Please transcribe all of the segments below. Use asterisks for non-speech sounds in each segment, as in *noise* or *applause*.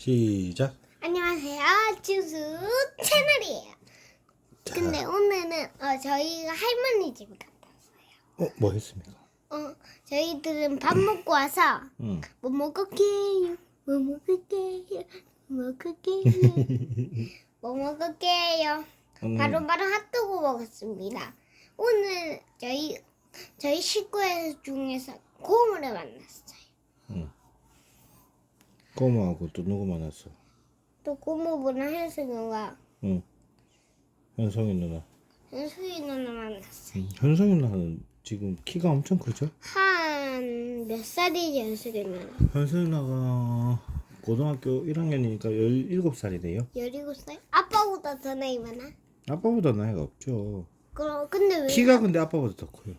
시작. 안녕하세요. 주수 채널이에요. 자, 근데 오늘은 어, 저희가 할머니 집에 갔다 왔어요. 어, 뭐 했습니까? 어, 저희들은 밥 먹고 와서 응. 뭐 먹을게요. 뭐 먹을게요. 뭐 먹을게요. *laughs* 뭐 먹을게요. 음, 바로 바로 핫도그 먹었습니다. 오늘 저희 저희 식구 중에서 고모를 만났어요. 꼬마하고 또 누구 만났어? 또 고모분은 현승이가 응. 현성이 누나. 현수이 누나 만났어요. 응. 현성이 누나는 지금 키가 엄청 크죠? 한 몇 살이지 현수이 누나? 현성이 누나가 고등학교 1학년이니까 17살이래요. 17살? 아빠보다 더 나이 많아? 아빠보다 나이가 없죠. 그럼 근데 왜? 키가 근데 아빠보다 더 커요.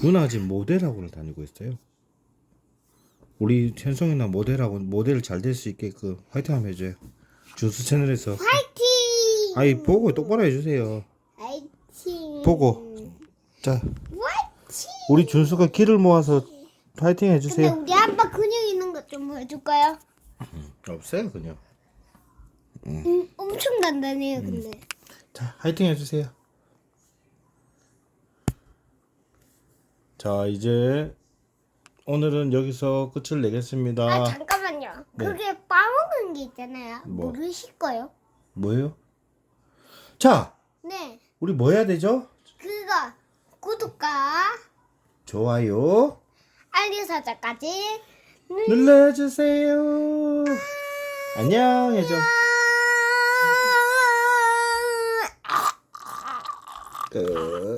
누나가 지금 모델학원을 다니고 있어요. 우리 현성이 누나 모델학원 모델 잘 될 수 있게끔 화이팅 한번 해줘요. 주스 채널에서 파이팅! 아이 보고 똑바로 해주세요. 파이팅! 보고. 자, 파이팅! 우리 준수가 기를 모아서 근데 해주세요. 우리 아빠 근육 있는 것 좀 보여줄까요? 없어요 그냥. 음, 엄청 단단해요 근데 자, 파이팅 해주세요. 자, 이제 오늘은 여기서 끝을 내겠습니다. 아 잠깐만요 네. 그게 빠먹은 게 있잖아요 뭐? 모르실 거요? 뭐예요? 자, 네 우리 뭐 해야 되죠? 그거 구독과 좋아요 알림 설정까지 눌러주세요. 안녕 해줘. 끝.